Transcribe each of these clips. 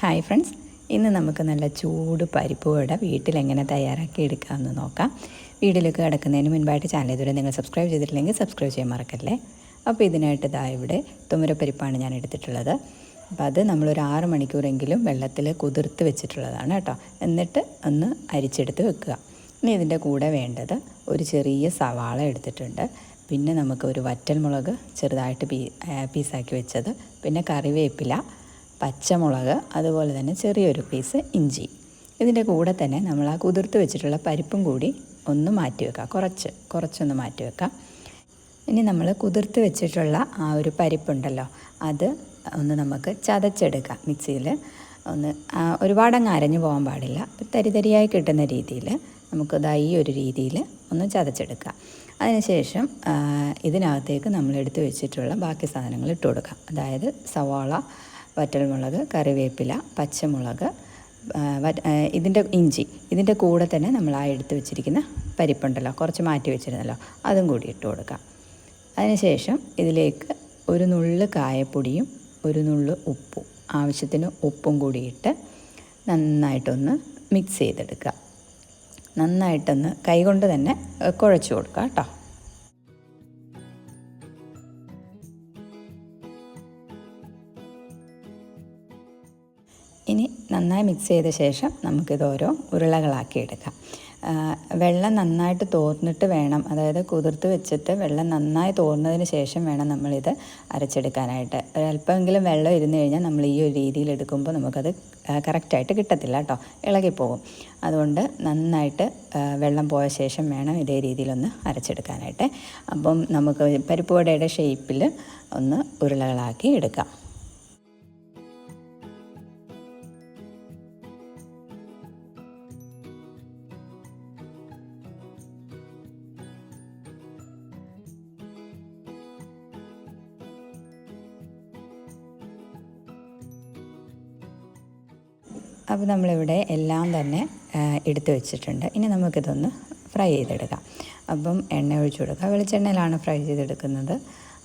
Hi friends ഇന്ന് നമുക്ക് നല്ല ചൂട് പരിപ്പ് വട വീട്ടിലെങ്ങനെ തയ്യാറാക്കി എടുക്കാമെന്ന് നോക്കാം. വീട്ടിലേക്ക് കിടക്കുന്നതിന് മുൻപായിട്ട് ചാനൽ ഇതുവരെ നിങ്ങൾ സബ്സ്ക്രൈബ് ചെയ്തിട്ടില്ലെങ്കിൽ സബ്സ്ക്രൈബ് ചെയ്യാൻ മറക്കല്ലേ? അപ്പോൾ ഇതിനായിട്ട് ഇതാ ഇവിടെ തുമരപ്പരിപ്പാണ് ഞാൻ എടുത്തിട്ടുള്ളത്. അപ്പോൾ അത് നമ്മളൊരു ആറ് മണിക്കൂറെങ്കിലും വെള്ളത്തിൽ കുതിർത്ത് വെച്ചിട്ടുള്ളതാണ് കേട്ടോ. എന്നിട്ട് ഒന്ന് അരിച്ചെടുത്ത് വെക്കുക. ഇനി ഇതിന്റെ കൂടെ വേണ്ടത് ഒരു ചെറിയ സവാള എടുത്തിട്ടുണ്ട്. പിന്നെ നമുക്ക് ഒരു വറ്റൽമുളക് ചെറുതായിട്ട് പീ പീസാക്കി വെച്ചത്. പിന്നെ കറിവേപ്പില പച്ചമുളക് അതുപോലെ തന്നെ ചെറിയൊരു പീസ് ഇഞ്ചി. ഇതിന്റെ കൂടെ തന്നെ നമ്മൾ ആ കുതിർത്ത് വെച്ചിട്ടുള്ള പരിപ്പും കൂടി ഒന്ന് മാറ്റി വെക്കാം. കുറച്ച് കുറച്ചൊന്ന് മാറ്റി വെക്കാം. ഇനി നമ്മൾ കുതിർത്ത് വെച്ചിട്ടുള്ള ആ ഒരു പരിപ്പുണ്ടല്ലോ അത് ഒന്ന് നമുക്ക് ചതച്ചെടുക്കാം മിക്സിയിൽ. ഒന്ന് ഒരുപാടങ്ങ് അരഞ്ഞു പോകാൻ പാടില്ല. തരി തരിയായി കിട്ടുന്ന രീതിയിൽ നമുക്കത് ഈ ഒരു രീതിയിൽ ഒന്ന് ചതച്ചെടുക്കാം. അതിനുശേഷം ഇതിനകത്തേക്ക് നമ്മൾ എടുത്തു വെച്ചിട്ടുള്ള ബാക്കി സാധനങ്ങൾ ഇട്ട് കൊടുക്കാം. അതായത് സവാള വറ്റൽമുളക് കറിവേപ്പില പച്ചമുളക് ഇതിന്റെ ഇഞ്ചി. ഇതിന്റെ കൂടെ തന്നെ നമ്മൾ ആ എടുത്ത് വെച്ചിരിക്കുന്ന പരിപ്പുണ്ടല്ലോ കുറച്ച് മാറ്റി വെച്ചിരുന്നല്ലോ അതും കൂടി ഇട്ട് കൊടുക്കാം. അതിനുശേഷം ഇതിലേക്ക് ഒരു നുള്ള് കായപ്പൊടിയും ഒരു നുള്ള് ഉപ്പും ആവശ്യത്തിന് ഉപ്പും കൂടി ഇട്ട് നന്നായിട്ടൊന്ന് മിക്സ് ചെയ്തെടുക്കുക. നന്നായിട്ടൊന്ന് കൈകൊണ്ട് തന്നെ കുഴച്ച് കൊടുക്കുക കേട്ടോ. ഇനി നന്നായി മിക്സ് ചെയ്ത ശേഷം നമുക്കിത് ഓരോ ഉരുളകളാക്കി എടുക്കാം. വെള്ളം നന്നായിട്ട് തോർന്നിട്ട് വേണം. അതായത് കുതിർത്ത് വെച്ചിട്ട് വെള്ളം നന്നായി തോർന്നതിന് ശേഷം വേണം നമ്മളിത് അരച്ചെടുക്കാനായിട്ട്. ഒരല്പമെങ്കിലും വെള്ളം ഇരുന്ന് കഴിഞ്ഞാൽ നമ്മൾ ഈ ഒരു രീതിയിൽ എടുക്കുമ്പോൾ നമുക്കത് കറക്റ്റായിട്ട് കിട്ടത്തില്ല കേട്ടോ. ഇളകിപ്പോകും അതുകൊണ്ട് നന്നായിട്ട് വെള്ളം പോയ ശേഷം വേണം ഇതേ രീതിയിലൊന്ന് അരച്ചെടുക്കാനായിട്ട്. അപ്പം നമുക്ക് പരിപ്പ് വടയുടെ ഷേപ്പിൽ ഒന്ന് ഉരുളകളാക്കി എടുക്കാം. അപ്പോൾ നമ്മളിവിടെ എല്ലാം തന്നെ എടുത്തു വെച്ചിട്ടുണ്ട്. ഇനി നമുക്കിതൊന്ന് ഫ്രൈ ചെയ്തെടുക്കാം. അപ്പം എണ്ണ ഒഴിച്ചു കൊടുക്കുക വെളിച്ചെണ്ണയിലാണ് ഫ്രൈ ചെയ്തെടുക്കുന്നത്.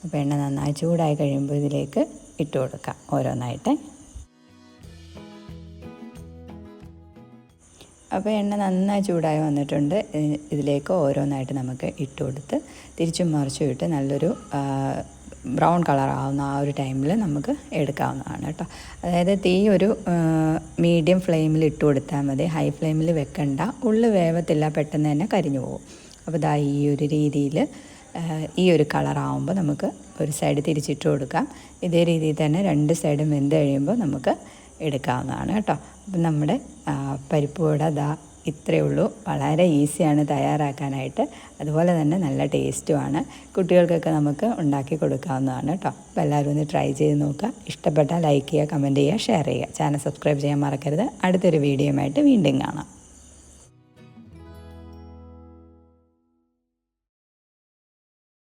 അപ്പോൾ എണ്ണ നന്നായി ചൂടായി കഴിയുമ്പോൾ ഇതിലേക്ക് ഇട്ട് കൊടുക്കുക ഓരോന്നായിട്ട്. അപ്പോൾ എണ്ണ നന്നായി ചൂടായി വന്നിട്ടുണ്ട്. ഇതിലേക്ക് ഓരോന്നായിട്ട് നമുക്ക് ഇട്ട് കൊടുത്ത് തിരിച്ചും മറിച്ചും ഇട്ട് നല്ലൊരു ബ്രൗൺ കളർ ആവുന്ന ആ ഒരു ടൈമിൽ നമുക്ക് എടുക്കാവുന്നതാണ് കേട്ടോ. അതായത് തീ ഒരു മീഡിയം ഫ്ലെയിമിൽ ഇട്ട് കൊടുത്താൽ മതി. ഹൈ ഫ്ലെയിമിൽ വെക്കണ്ട. ഉള്ളു വേവത്തില്ല പെട്ടെന്ന് തന്നെ കരിഞ്ഞു പോകും. അപ്പോൾ ഇതാ ഈ ഒരു രീതിയിൽ ഈ ഒരു കളറാവുമ്പോൾ നമുക്ക് ഒരു സൈഡ് തിരിച്ചിട്ട് കൊടുക്കാം. ഇതേ രീതിയിൽ തന്നെ രണ്ട് സൈഡും വെന്ത് കഴിയുമ്പോൾ നമുക്ക് എടുക്കാവുന്നതാണ് കേട്ടോ. അപ്പം നമ്മുടെ പരിപ്പ് കൂടെ അതാ ഇത്രയേ ഉള്ളൂ. വളരെ ഈസിയാണ് തയ്യാറാക്കാനായിട്ട്. അതുപോലെ തന്നെ നല്ല ടേസ്റ്റുമാണ്. കുട്ടികൾക്കൊക്കെ നമുക്ക് ഉണ്ടാക്കി കൊടുക്കാവുന്നതാണ് കേട്ടോ. അപ്പോൾ എല്ലാവരും ഒന്ന് ട്രൈ ചെയ്ത് നോക്കുക. ഇഷ്ടപ്പെട്ടാൽ ലൈക്ക് ചെയ്യുക കമന്റ് ചെയ്യുക ഷെയർ ചെയ്യുക. ചാനൽ സബ്സ്ക്രൈബ് ചെയ്യാൻ മറക്കരുത്. അടുത്തൊരു വീഡിയോയുമായിട്ട് വീണ്ടും കാണാം.